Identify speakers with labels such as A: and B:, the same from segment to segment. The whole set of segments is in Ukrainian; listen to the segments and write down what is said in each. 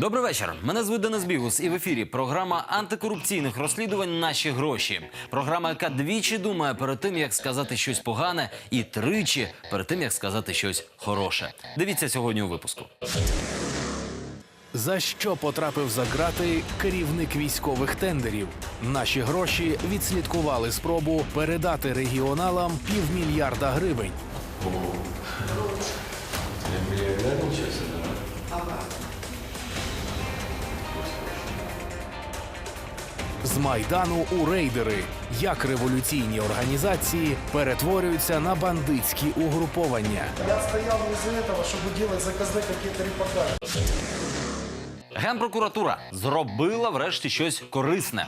A: Добрий вечір. Мене звуть Денис Бігус, і в ефірі програма антикорупційних розслідувань Наші гроші. Програма, яка двічі думає перед тим, як сказати щось погане, і тричі перед тим, як сказати щось хороше. Дивіться сьогодні у випуску.
B: За що потрапив за ґрати керівник військових тендерів? Наші гроші відслідкували спробу передати регіоналам півмільярда гривень. З майдану у рейдери. Як революційні організації перетворюються на бандитські угруповання.
C: Я стоял не из-за этого, чтобы делать заказные какие-то репортажи.
A: Генпрокуратура зробила врешті щось корисне.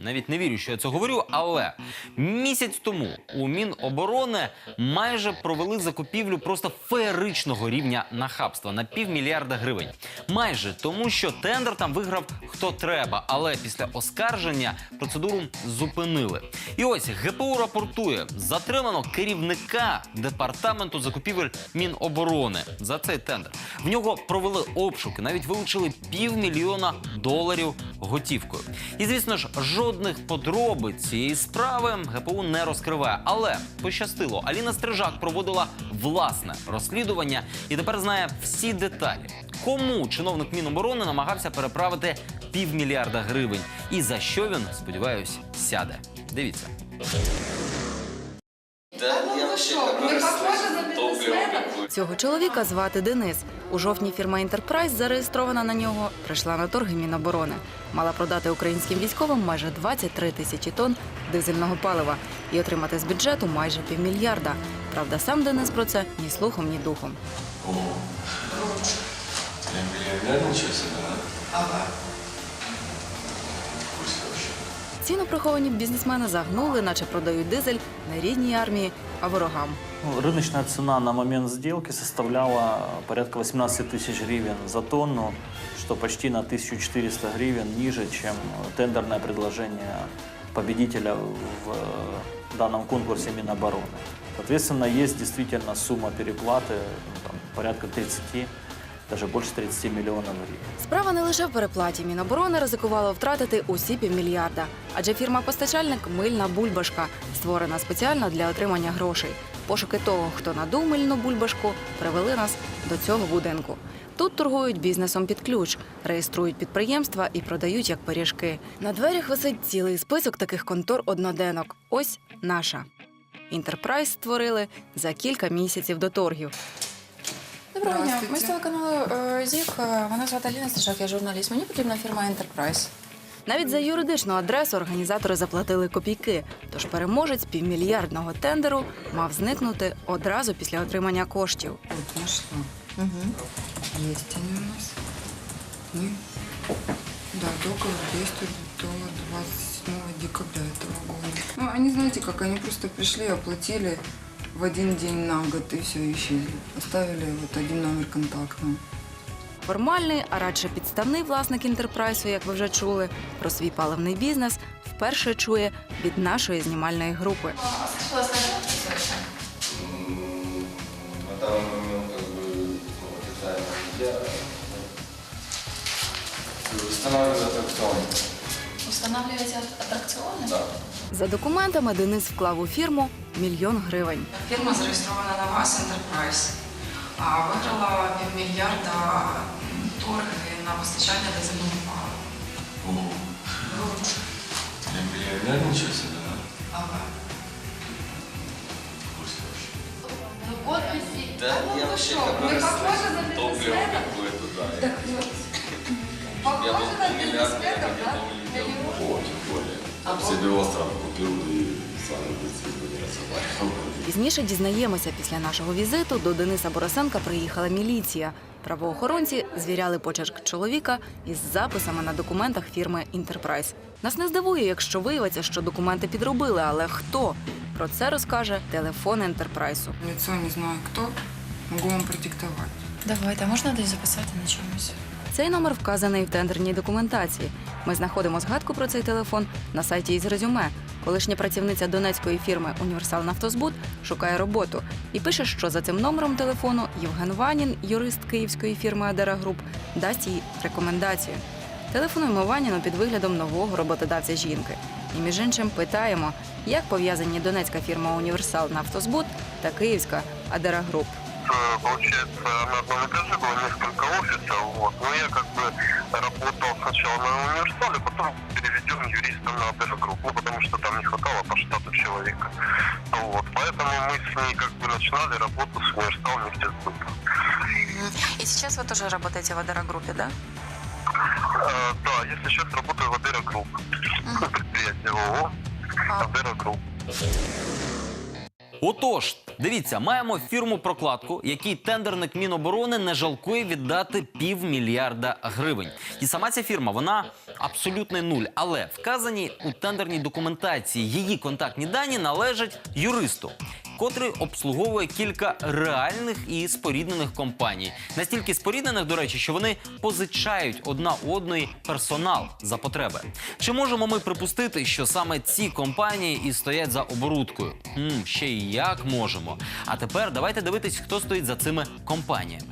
A: Навіть не вірю, що я це говорю, але місяць тому у Міноборони майже провели закупівлю просто феєричного рівня нахабства на півмільярда гривень. Майже тому, що тендер там виграв хто треба, але після оскарження процедуру зупинили. І ось ГПУ рапортує: затримано керівника департаменту закупівель Міноборони за цей тендер. В нього провели обшуки, навіть вилучили півмільйона доларів готівкою. І звісно ж, жодних подробиць цієї справи ГПУ не розкриває. Але пощастило, Аліна Стрижак проводила власне розслідування і тепер знає всі деталі. Кому чиновник Міноборони намагався переправити півмільярда гривень, і за що він, сподіваюсь, сяде. Дивіться.
D: Цього чоловіка звати Денис. У жовтні фірма Інтерпрайз, зареєстрована на нього, прийшла на торги Міноборони. Мала продати українським військовим майже 23 тисячі тонн дизельного палива і отримати з бюджету майже півмільярда. Правда, сам Денис про це ні слухом, ні духом.
E: Я миллионер ничего себе, да? Ага.
D: Ціну приховані бізнесмени загнули, наче продають дизель не рідній армії, а ворогам.
F: Ну, Рыночная цена на момент сделки составляла порядка 18 тысяч гривен за тонну, что почти на 1400 гривен ниже, чем тендерное предложение победителя в э, данном конкурсе Минобороны. Соответственно, есть действительно сумма переплаты ну, там, порядка 30, даже больше 30 миллионов гривен.
D: Справа не лише в переплаті. Міноборони ризикувало втратити усі півмільярда. Адже фірма-постачальник мильна бульбашка, створена спеціально для отримання грошей. Пошуки того, хто надув мильну бульбашку, привели нас до цього будинку. Тут торгують бізнесом під ключ, реєструють підприємства і продають як пиріжки. На дверях висить цілий список таких контор одноденок. Ось наша. Інтерпрайз створили за кілька місяців до торгів.
G: Доброго дня. Ми з телеканалу е, ЗІК. Е, Мене звати Аліна Сташак, я журналіст. Мені потрібна фірма Enterprise.
D: Навіть за юридичну адресу організатори заплатили копійки. Тож переможець півмільярдного тендеру мав зникнути одразу після отримання коштів.
G: От, нашла. Угу. Есть они у нас. Мы... Да, договор действует до 27 декабря этого года. Ну, они, знаете как, они просто пришли, оплатили в один день на год и все, исчезли. Оставили вот один номер контактного.
D: Формальний, а радше підставний власник інтерпрайсу, як ви вже чули, про свій паливний бізнес вперше чує від нашої знімальної групи.
E: На данный момент как бы ну, официально нельзя. Устанавливать аттракцион.
G: Устанавливаете аттракционы?
E: Да.
D: За документами Денис вклав у фірму мільйон гривень.
G: Фірма зареєстрована на вас Enterprise. А виграла півмільярда торги на постачання дизельного палива.
E: Ого. Я миллионер ничего себе, да?
G: Ага.
E: Пусть вообще.
H: Да, я вообще который топливо какое-то, да. Я был миллиард, я не улетел.
E: О, тем более. Там себе остров купил и сам не.
D: Пізніше дізнаємося, після нашого візиту до Дениса Борисенка приїхала міліція. Правоохоронці звіряли почерк чоловіка із записами на документах фірми Інтерпрайз. Нас не здивує, якщо виявиться, що документи підробили, але хто? Про це розкаже телефон Інтерпрайсу.
G: Лицо не знаю кто. Могу вам продиктовать. Давайте, а можна десь записати на чомусь?
D: Цей номер вказаний в тендерній документації. Ми знаходимо згадку про цей телефон на сайті із резюме. Колишня працівниця донецької фірми Універсал Нафтозбут шукає роботу і пише, що за цим номером телефону Євген Ванін, юрист київської фірми Адера Груп, дасть їй рекомендацію. Телефонуємо Ваніну під виглядом нового роботодавця жінки. І між іншим питаємо, як пов'язані донецька фірма Універсал Нафтозбут та київська Адера Груп.
I: Э, Получается, на одном этаже было несколько офисов, вот. Но я как бы работал сначала на универсале, потом переведен юристом на Адера Групп, ну, потому что там не хватало по штату человека. Вот. Поэтому мы с ней как бы начинали работу с универсал вместе с бытом.
D: И сейчас вы тоже работаете в Адера Группе, да?
I: Э, да, я сейчас работаю в Адера Групп. Ну, Предприятие ООО Адера Групп.
A: Отож, дивіться, маємо фірму-прокладку, якій тендерник Міноборони не жалкує віддати півмільярда гривень. І сама ця фірма, вона абсолютний нуль. Але вказані у тендерній документації її контактні дані належать юристу. Котрий обслуговує кілька реальних і споріднених компаній. Настільки споріднених, до речі, що вони позичають одна одної персонал за потреби. Чи можемо ми припустити, що саме ці компанії і стоять за оборудкою? Хм, ще й як можемо. А тепер давайте дивитись, хто стоїть за цими компаніями.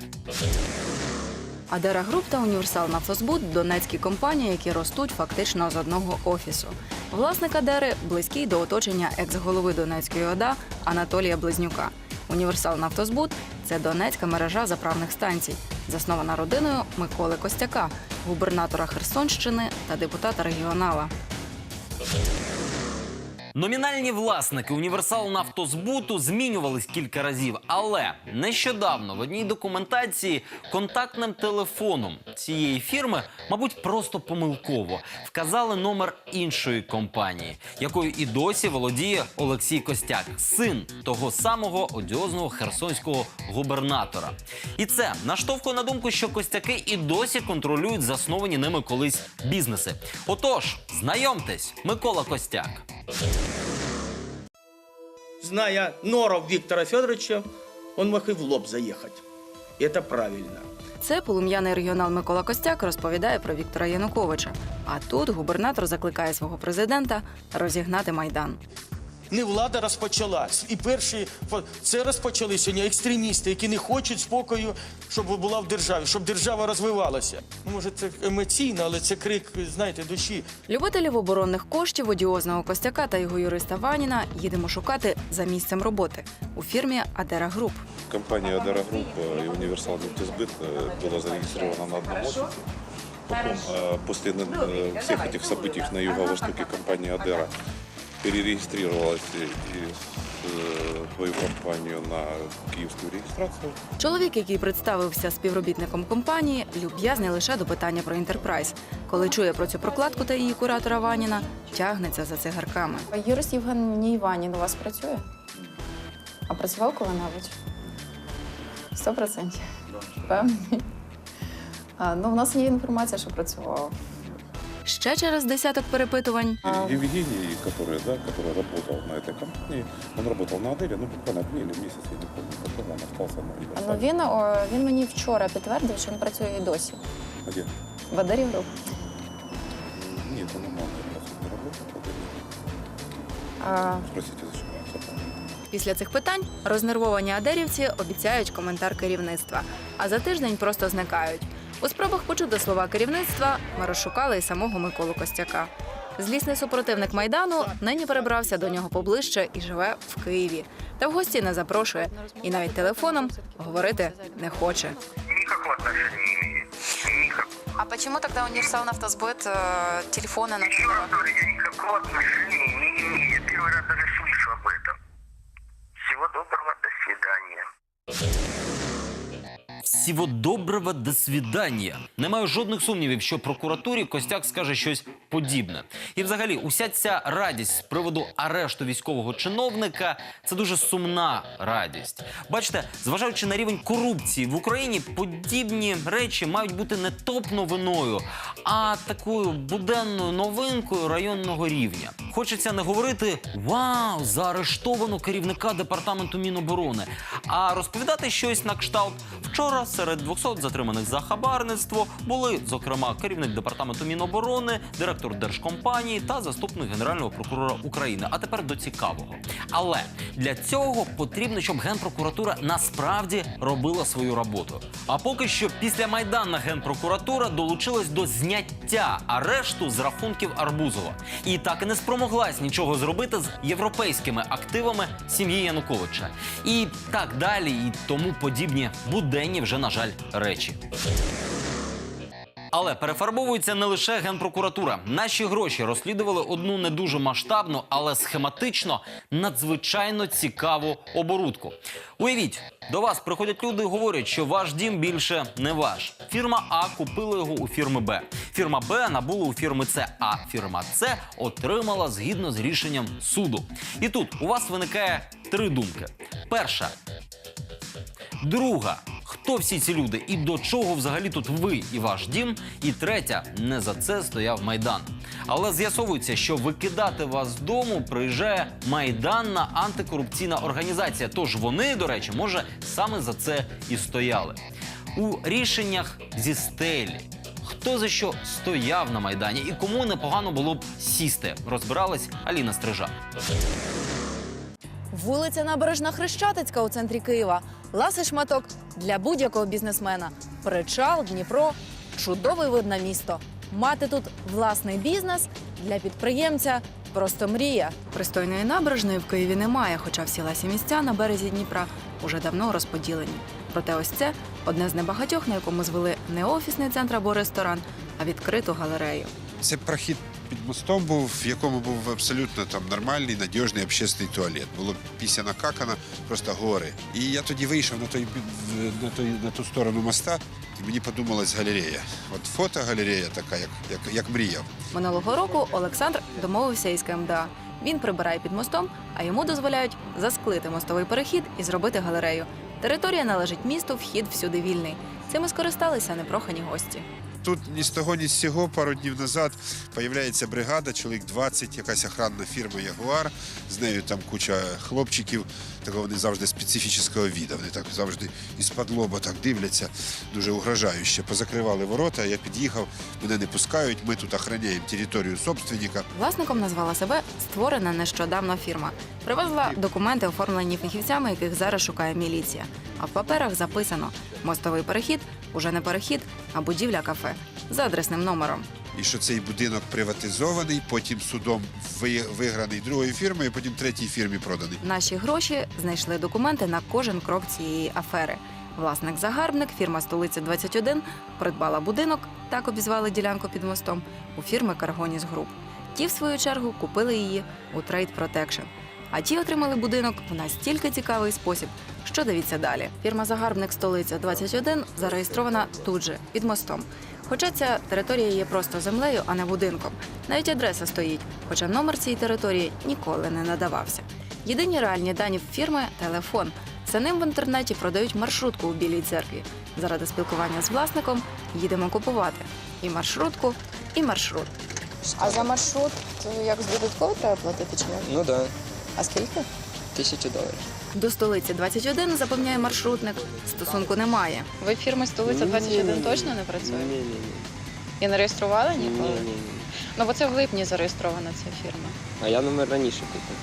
D: Адера Груп та Універсал Нафтозбут донецькі компанії, які ростуть фактично з одного офісу. Власник Адери близький до оточення екс-голови Донецької ОДА Анатолія Близнюка. Універсал Нафтозбут це донецька мережа заправних станцій, заснована родиною Миколи Костяка, губернатора Херсонщини та депутата регіонала.
A: Номінальні власники універсал нафтозбуту змінювались кілька разів, але нещодавно в одній документації контактним телефоном цієї фірми, мабуть, просто помилково вказали номер іншої компанії, якою і досі володіє Олексій Костяк, син того самого одіозного херсонського губернатора. І це наштовхує на думку, що костяки і досі контролюють засновані ними колись бізнеси. Отож, знайомтесь, Микола Костяк.
J: Зная норов Виктора Федоровича, он мог и в лоб заехать. И это правильно.
D: Це полум'яний регіонал Микола Костяк розповідає про Віктора Януковича. А тут губернатор закликає свого президента розігнати майдан
J: Не влада розпочалась. І перші фо- це розпочали сьогодні екстремісти, які не хочуть спокою, щоб була в державі, щоб держава розвивалася. Ну, може, це емоційно, але це крик, знаєте, душі.
D: Любителів оборонних коштів одіозного Костяка та його юриста Ваніна їдемо шукати за місцем роботи у фірмі Адера Груп.
E: Компания Адера Групп и Универсал Нефтесбыт э, была зарегистрирована на одном офисе. Потом, э, после э, всех этих событий на юго-востоке компания Адера перерегистрировалась и, и э, свою компанию на киевскую регистрацию.
D: Чоловік, який представився співробітником компанії, люб'язний лише до питання про інтерпрайз. Коли чує про цю прокладку та її куратора Ваніна, тягнеться за цигарками.
K: Юрист Євгеній Іванін у вас працює? А працював коли-небудь? Сто процентів. Ну, у нас є інформація, що працював.
D: Ще через десяток перепитувань
E: Евгений, который, да, который работал на этой компании, он работал на Адере, ну, буквально две или месяц, я не помню, потом он остался на
K: Ну,
E: универсале.
K: він, о, він мені вчора підтвердив, що він працює і досі.
E: Где?
K: В Адері Груп.
E: Нет, он на не работал. в Адере.
K: А,
E: Спросите, зачем он собрал.
D: Після цих питань рознервовані адерівці обіцяють коментар керівництва, а за тиждень просто зникають. У спробах почути слова керівництва ми розшукали і самого Миколу Костяка. Злісний супротивник майдану нині перебрався до нього поближче і живе в Києві. Та в гості не запрошує і навіть телефоном говорити не хоче.
I: Никакого отношения не имеет. Никакого.
D: А чому тоді універсал нафтозбит телефони на
I: Еще раз говорю, я никакого отношения не имею. Я первый раз даже слышу об этом. Всего доброго,
A: Всього доброго, до свідання. Не маю жодних сумнівів, що прокуратурі Костяк скаже щось подібне. І взагалі, уся ця радість з приводу арешту військового чиновника це дуже сумна радість. Бачите, зважаючи на рівень корупції в Україні, подібні речі мають бути не топ-новиною, а такою буденною новинкою районного рівня. Хочеться не говорити Вау, заарештовано керівника департаменту Міноборони, а розповідати щось на кшталт. Вчора серед 200 затриманих за хабарництво були, зокрема, керівник департаменту Міноборони, директор держкомпанії та заступник генерального прокурора України. А тепер до цікавого. Але для цього потрібно, щоб генпрокуратура насправді робила свою роботу. А поки що, після майдана генпрокуратура долучилась до зняття арешту з рахунків Арбузова і так і не спромоглась нічого зробити з європейськими активами сім'ї Януковича. І так далі, і тому подібні буденні вже, на жаль, речі. Але перефарбовується не лише генпрокуратура. Наші гроші розслідували одну не дуже масштабну, але схематично надзвичайно цікаву оборудку. Уявіть, до вас приходять люди і говорять, що ваш дім більше не ваш. Фірма А купила його у фірми Б. Фірма Б набула у фірми С, а фірма С отримала згідно з рішенням суду. І тут у вас виникає три думки: перша Друга. Хто всі ці люди і до чого взагалі тут ви і ваш дім? І третя не за це стояв майдан. Але з'ясовується, що викидати вас з дому приїжджає майданна антикорупційна організація. Тож вони, до речі, може саме за це і стояли. У рішеннях зі стелі. Хто за що стояв на майдані і кому непогано було б сісти, розбиралась Аліна Стрижа.
K: Вулиця Набережна Хрещатицька у центрі Києва. Ласий шматок для будь-якого бізнесмена. Причал, Дніпро чудовий вид на місто. Мати тут власний бізнес для підприємця просто мрія.
D: Пристойної набережної в Києві немає, хоча всі ласі місця на березі Дніпра уже давно розподілені. Проте ось це одне з небагатьох, на якому звели не офісний центр або ресторан, а відкриту галерею.
L: Це прохід під мостом був, в якому був абсолютно там нормальний, надіжний общественний туалет. Було після накакано, просто гори. І я тоді вийшов на той на той на ту сторону моста, і мені подумалась галерея. От фотогалерея така, як, як, як мріяв.
D: Минулого року Олександр домовився із КМДА. Він прибирає під мостом, а йому дозволяють засклити мостовий перехід і зробити галерею. Територія належить місту, вхід всюди вільний. Цим і скористалися непрохані гості.
L: Тут ні з того, ні з цього пару днів назад появляється бригада, чоловік 20, якась охранна фірма Ягуар. З нею там куча хлопчиків, такого вони завжди специфічного віда. Вони так завжди із-під лоба так дивляться, дуже угрожающе. Позакривали ворота, я під'їхав, мене не пускають. Ми тут охороняємо територію собственника.
D: Власником назвала себе створена нещодавно фірма. Привезла документи, оформлені фахівцями, яких зараз шукає міліція. А в паперах записано: мостовий перехід уже не перехід, а будівля кафе за адресним номером.
L: І що цей будинок приватизований, потім судом виграний другою фірмою, потім третій фірмі проданий.
D: Наші гроші знайшли документи на кожен крок цієї афери. Власник загарбник, фірма столиця 21 придбала будинок, так обізвали ділянку під мостом, у фірми Каргоніс Груп. Ті, в свою чергу, купили її у Trade Protection. А ті отримали будинок в настільки цікавий спосіб. Що дивіться далі? Фірма Загарбник столиця 21 зареєстрована тут же під мостом. Хоча ця територія є просто землею, а не будинком. Навіть адреса стоїть, хоча номер цієї території ніколи не надавався. Єдині реальні дані фірми телефон. За ним в інтернеті продають маршрутку у Білій церкві. Заради спілкування з власником їдемо купувати і маршрутку, і маршрут.
K: А за маршрут як додатково треба платити чи як?
M: Ну да,
K: А скільки?
M: тисячу доларів.
D: До столиці 21 запевняє маршрутник. Стосунку немає.
K: Ви фірми столиця 21 точно не працює?
M: Ні, ні, ні.
K: І не реєстрували
M: Ні,
K: ніколи?
M: ні, ні.
K: Ну бо це в липні зареєстрована ця фірма.
M: А я номер раніше купив,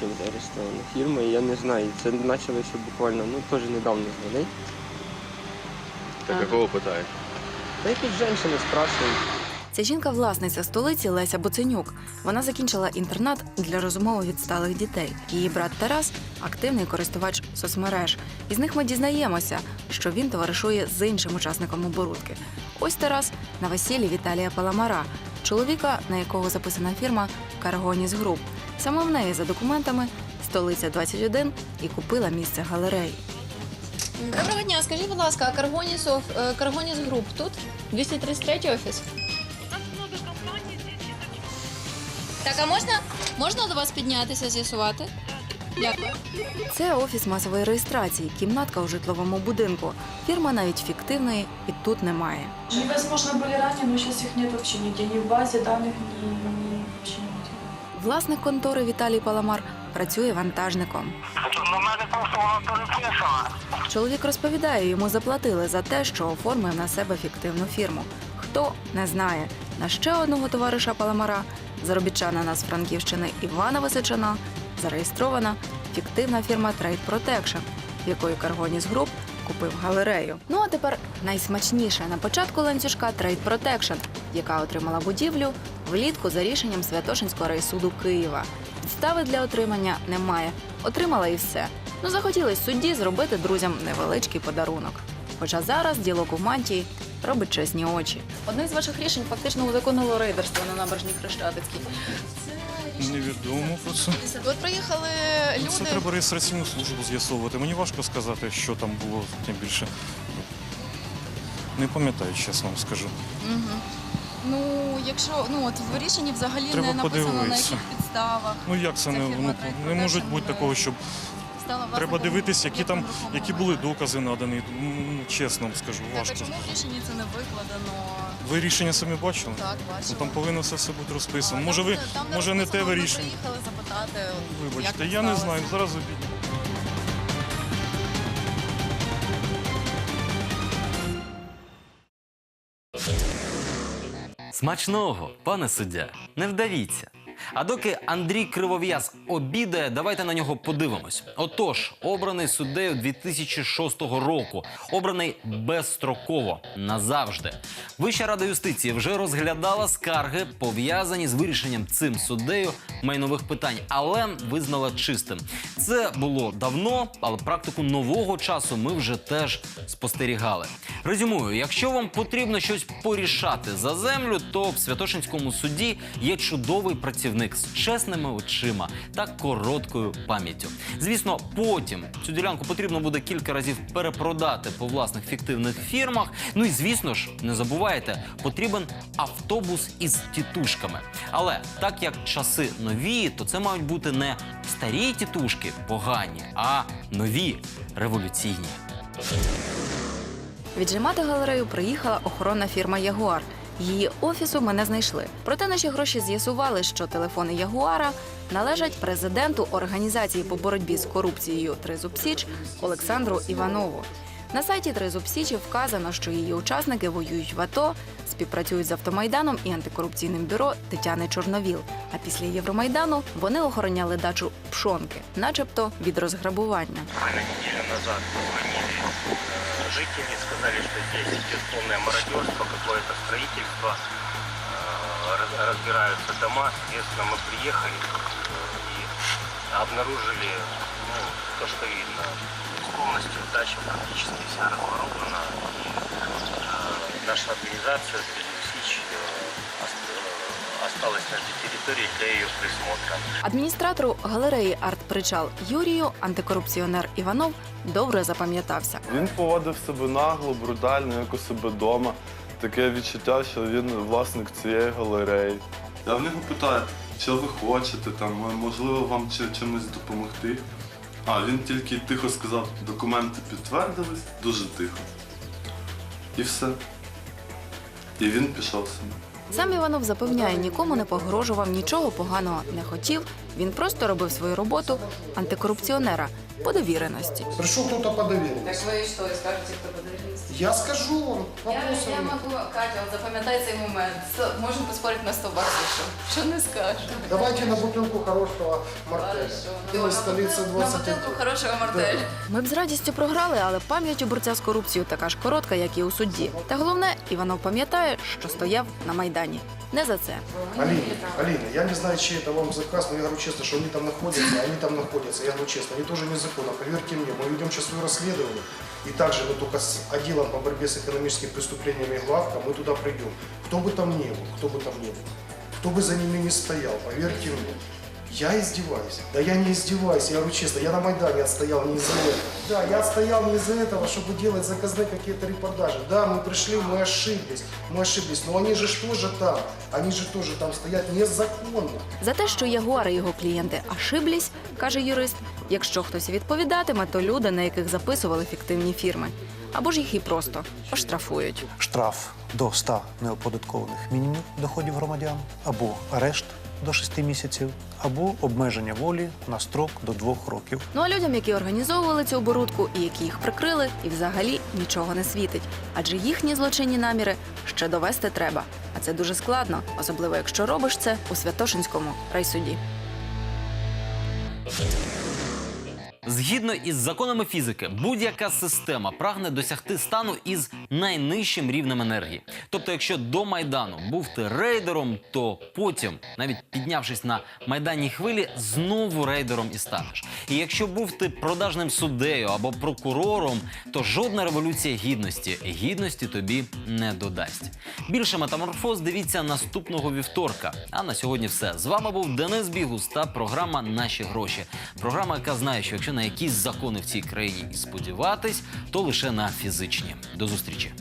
M: чим зареєстрована фірма, і я не знаю. Це почалося буквально, ну теж недавно з людей.
K: Так
M: якого питаєш? Та якісь жінки спрашують.
D: Ця жінка власниця столиці Леся Буценюк. Вона закінчила інтернат для розумово відсталих дітей. Її брат Тарас активний користувач соцмереж. Із них ми дізнаємося, що він товаришує з іншим учасником оборудки. Ось Тарас на весіллі Віталія Паламара, чоловіка, на якого записана фірма Каргоніс Груп. Саме в неї за документами столиця 21 і купила місце галереї.
K: Доброго дня, скажіть, будь ласка, а Каргоніс, е, Каргоніс Груп тут? 233 офіс? Так, а можна, можна до вас піднятися, з'ясувати? Дякую.
D: Це офіс масової реєстрації, кімнатка у житловому будинку. Фірма навіть фіктивної і тут немає.
N: Они, возможно, были ранее, но сейчас их нет вообще нигде, ни в базе данных, ни, ни вообще нигде.
D: Власник контори Віталій Паламар працює вантажником. Чоловік розповідає, йому заплатили за те, що оформив на себе фіктивну фірму. Хто не знає. На ще одного товариша Паламара, заробітчанина з Франківщини Івана Височина, зареєстрована фіктивна фірма Trade Protection, в якої Каргоніс Груп купив галерею. Ну а тепер найсмачніше на початку ланцюжка Trade Protection, яка отримала будівлю влітку за рішенням Святошинського райсуду Києва. Підстави для отримання немає. Отримала і все. Ну захотілось судді зробити друзям невеличкий подарунок. Хоча зараз ділок у мантії робить чесні очі. Одне з ваших рішень фактично узаконило рейдерство на набережній Хрещатицькій.
O: Невідомо про це.
K: От приїхали
O: Це треба реєстраційну службу з'ясовувати. Мені важко сказати, що там було, тим більше. Не пам'ятаю, чесно вам скажу.
K: Угу. Ну, якщо ну от в рішенні взагалі
O: Треба
K: не написано на
O: подивитися.
K: яких підставах.
O: Ну як це не,
K: фірма
O: ну,
K: Trade
O: не може бути такого, щоб
K: стала
O: треба
K: власником
O: дивитися, які там які були докази надані. Ну, чесно вам скажу,
K: Так, а
O: важко.
K: чому в рішенні це не викладено?
O: Ви рішення самі бачили?
K: Так,
O: Ну, там повинно все, все бути розписано. Може, ви
K: Там
O: може не те
K: розписано,
O: ви рішення.
K: приїхали запитати.
O: Вибачте,
K: як
O: я не знаю. Зараз обідня.
A: Смачного, пане суддя, не вдавіться. А доки Андрій Кривов'яз обідає, давайте на нього подивимось. Отож, обраний суддею 2006 року, обраний безстроково назавжди. Вища рада юстиції вже розглядала скарги, пов'язані з вирішенням цим суддею майнових питань, але визнала чистим. Це було давно, але практику нового часу ми вже теж спостерігали. Резюмую, якщо вам потрібно щось порішати за землю, то в Святошинському суді є чудовий працівник з чесними очима та короткою пам'яттю. Звісно, потім цю ділянку потрібно буде кілька разів перепродати по власних фіктивних фірмах. Ну і звісно ж, не забувайте, потрібен автобус із тітушками. Але так як часи нові, то це мають бути не старі тітушки погані, а нові революційні.
D: Віджимати галерею приїхала охоронна фірма Ягуар. Її офісу ми не знайшли. Проте наші гроші з'ясували, що телефони Ягуара належать президенту організації по боротьбі з корупцією Тризуб Січ Олександру Іванову. На сайті Тризуб Січі вказано, що її учасники воюють в АТО, співпрацюють з автомайданом і антикорупційним бюро Тетяни Чорновіл. А після Євромайдану вони охороняли дачу пшонки, начебто від розграбування.
P: назад жители, сказали, что здесь идет полное мародерство, какое-то строительство, э, раз- разбираются дома. Соответственно, мы приехали э, и обнаружили ну, то, что видно. Полностью дача практически вся разворована. И, э, наша организация «Сич» осталась на этой территории для ее присмотра.
D: Адміністратору галереї Арт-Причал Юрію антикорупціонер Іванов добре запам'ятався.
Q: Він поводив себе нагло, брутально, як у себе вдома. Таке відчуття, що він власник цієї галереї. Я в нього питаю, що ви хочете, там, можливо, вам чимось допомогти. А він тільки тихо сказав, документи підтвердились, дуже тихо. І все. І він пішов собі.
D: Сам Іванов запевняє, нікому не погрожував, нічого поганого не хотів. Він просто робив свою роботу антикорупціонера по довіреності.
C: Прийшов кто-то по Так
D: ви що, скажете, хто по довіреності?
C: Я скажу вам,
D: Я,
C: вопросов
D: я
C: нет.
D: можу, Катя, от запам'ятай цей момент. С- Можемо поспорити на 100 баксів, що, що не скажеш.
C: Давайте на бутылку хорошего мартеля. Белой столицы 21.
D: хорошого мартеля. Ми б з радістю програли, але пам'ять у борця з корупцією така ж коротка, як і у судді. Та головне, Іванов пам'ятає, що стояв на майдані. Не за це.
C: Алина, Алина, я не знаю, чей это вам заказ, но я говорю честно, что они там находятся, они там находятся. Я говорю честно, они тоже незаконно. Поверьте мне, мы ведем сейчас свое расследование. И также мы только с отделом по борьбе с экономическими преступлениями главка, мы туда придем. Кто бы там ни был, кто бы там ни был, кто бы за ними не стоял, поверьте мне, я издеваюсь. Да я не издеваюсь, я говорю честно, я на Майдане отстоял не из-за этого. Да, я отстоял не из-за этого, чтобы делать заказные какие-то репортажи. Да, мы пришли, мы ошиблись, мы ошиблись, но они же ж тоже там, они же тоже там стоят незаконно.
D: За те, що Ягуар і його клієнти ошиблись, каже юрист. Якщо хтось відповідатиме, то люди, на яких записували фіктивні фірми, або ж їх і просто оштрафують.
R: штраф до 100 неоподаткованих мінімумів доходів громадян або арешт до 6 місяців або обмеження волі на строк до 2 років.
D: Ну а людям, які організовували цю оборудку і які їх прикрили, і взагалі нічого не світить. Адже їхні злочинні наміри ще довести треба. А це дуже складно, особливо якщо робиш це у Святошинському райсуді.
A: Згідно із законами фізики, будь-яка система прагне досягти стану із найнижчим рівнем енергії. Тобто, якщо до майдану був ти рейдером, то потім, навіть піднявшись на майданній хвилі, знову рейдером і станеш. І якщо був ти продажним суддею або прокурором, то жодна революція гідності гідності тобі не додасть. Більше метаморфоз дивіться наступного вівторка. А на сьогодні все. З вами був Денис Бігус та програма Наші гроші. Програма, яка знає, що якщо на якісь закони в цій країні і сподіватись, то лише на фізичні. До зустрічі.